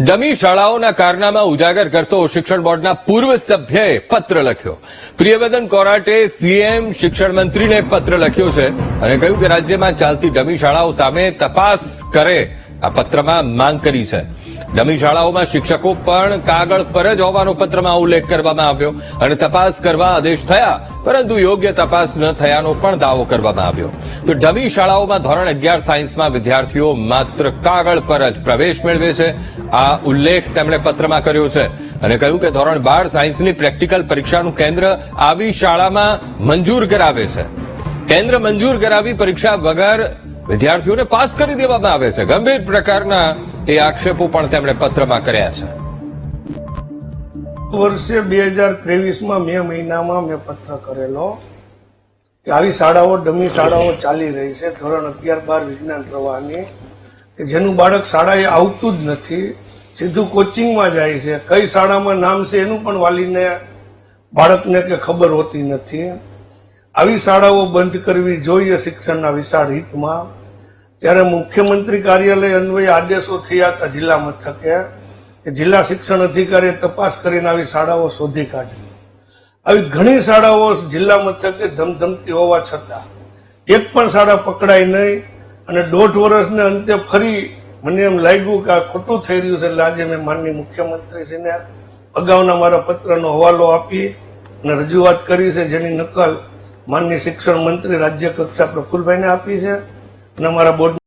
Dummy શાળાઓના કારનામા ઉજાગર કરતો શિક્ષણ બોર્ડના પૂર્વ સભ્યએ પત્ર લખ્યો. પ્રિયવદન કોરાટે સીએમ શિક્ષણ મંત્રીને પત્ર લખ્યો છે અને કહ્યું કે રાજ્યમાં ચાલતી ડમી શાળાઓ સામે તપાસ કરે. આ પત્રમાં માંગ કરી છે. ડમી શાળાઓમાં શિક્ષકો પણ કાગળ પર જ હોવાનો પત્રમાં ઉલ્લેખ કરવામાં આવ્યો અને તપાસ કરવા આદેશ થયા, પરંતુ યોગ્ય તપાસ ન થયાનો પણ દાવો કરવામાં આવ્યો. તો ડમી શાળાઓમાં ધોરણ અગિયાર સાયન્સમાં વિદ્યાર્થીઓ માત્ર કાગળ પર જ પ્રવેશ મેળવે છે. આ ઉલ્લેખ તેમણે પત્રમાં કર્યો છે અને કહ્યું કે ધોરણ બાર સાયન્સની પ્રેક્ટિકલ પરીક્ષાનું કેન્દ્ર આવી શાળામાં મંજૂર કરાવે છે. કેન્દ્ર મંજૂર કરાવી પરીક્ષા વગર વિદ્યાર્થીઓને પાસ કરી દેવામાં આવે છે. ગંભીર પ્રકારના એ આક્ષેપો પણ તેમણે પત્રમાં કર્યા છે. વર્ષે બે હજાર ત્રેવીસમાં મે મહિનામાં મેં પત્ર કરેલો કે આવી શાળાઓ, ડમી શાળાઓ ચાલી રહી છે. ધોરણ અગિયાર બાર વિજ્ઞાન પ્રવાહની. કે જેનું બાળક શાળાએ આવતું જ નથી, સીધું કોચિંગમાં જાય છે. કઈ શાળામાં નામ છે એનું પણ વાલીને, બાળકને કે ખબર હોતી નથી. આવી શાળાઓ બંધ કરવી જોઈએ શિક્ષણના વિશાળ હિતમાં. ત્યારે મુખ્યમંત્રી કાર્યાલય અન્વયે આદેશો થયા હતા જિલ્લા મથકે કે જિલ્લા શિક્ષણ અધિકારીએ તપાસ કરીને આવી શાળાઓ શોધી કાઢી આવી ઘણી શાળાઓ જિલ્લા મથકે ધમધમતી હોવા છતાં એક પણ શાળા પકડાય નહીં અને દોઢ વર્ષને અંતે ફરી મને એમ લાગ્યું કે આ ખોટું થઈ રહ્યું છે આજે મેં માનની મુખ્યમંત્રીશ્રીને અગાઉના મારા પત્રનો હવાલો આપી અને રજૂઆત કરી છે જેની નકલ માનની શિક્ષણ મંત્રી રાજ્ય કક્ષા પ્રફુલભાઈને આપી છે અને અમારા બોર્ડ